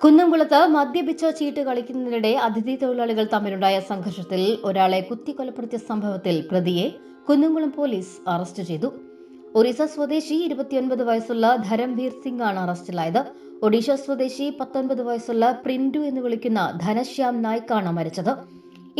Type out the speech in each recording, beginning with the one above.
കുന്നംകുളത്ത് മദ്യപിച്ച ചീട്ട് കളിക്കുന്നതിനിടെ അതിഥി തൊഴിലാളികൾ തമ്മിലുണ്ടായ സംഘർഷത്തിൽ ഒരാളെ കുത്തിക്കൊലപ്പെടുത്തിയ സംഭവത്തിൽ പ്രതിയെ കുന്നംകുളം പോലീസ് അറസ്റ്റ് ചെയ്തു. ഒറീസ സ്വദേശി ഇരുപത്തിയൊൻപത് വയസ്സുള്ള ധരംവീർ സിംഗ് ആണ് അറസ്റ്റിലായത്. ഒഡീഷ സ്വദേശി പത്തൊൻപത് വയസ്സുള്ള പ്രിന്റു എന്ന് വിളിക്കുന്ന ധനശ്യാം നായ്ക്കാണ് മരിച്ചത്.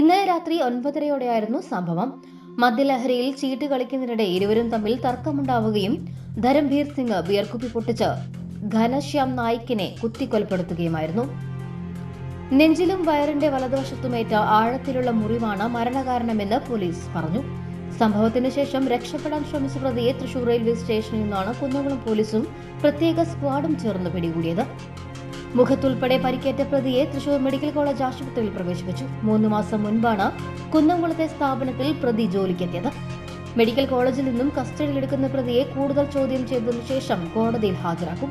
ഇന്നലെ രാത്രി ഒൻപതരയോടെയായിരുന്നു സംഭവം. മദ്യലഹരിയിൽ ചീട്ട് കളിക്കുന്നതിനിടെ ഇരുവരും തമ്മിൽ തർക്കമുണ്ടാവുകയും ധരംവീർ സിംഗ് വിയർക്കുപ്പി പൊട്ടിച്ച് ഘനശ്യാം നായിക്കിനെ കുത്തിക്കൊലപ്പെടുത്തുകയുമായിരുന്നു. നെഞ്ചിലും വയറിന്റെ വലതുവശത്തുമേറ്റ ആഴത്തിലുള്ള മുറിവാണ് മരണകാരണമെന്ന് പോലീസ് പറഞ്ഞു. സംഭവത്തിന് ശേഷം രക്ഷപ്പെടാൻ ശ്രമിച്ച പ്രതിയെ തൃശൂർ റെയിൽവേ സ്റ്റേഷനിൽ നിന്നാണ് കുന്നംകുളം പോലീസും പ്രത്യേക സ്ക്വാഡും ചേർന്ന് പിടികൂടിയത്. മുഖത്തുൾപ്പെടെ പരിക്കേറ്റ പ്രതിയെ തൃശൂർ മെഡിക്കൽ കോളേജ് ആശുപത്രിയിൽ പ്രവേശിപ്പിച്ചു. മൂന്ന് മാസം മുൻപാണ് കുന്നംകുളത്തെ സ്ഥാപനത്തിൽ പ്രതി ജോലിക്കെത്തിയത്. മെഡിക്കൽ കോളേജിൽ നിന്നും കസ്റ്റഡിയിലെടുക്കുന്ന പ്രതിയെ കൂടുതൽ ചോദ്യം ചെയ്തതിനു ശേഷം കോടതിയിൽ ഹാജരാക്കും.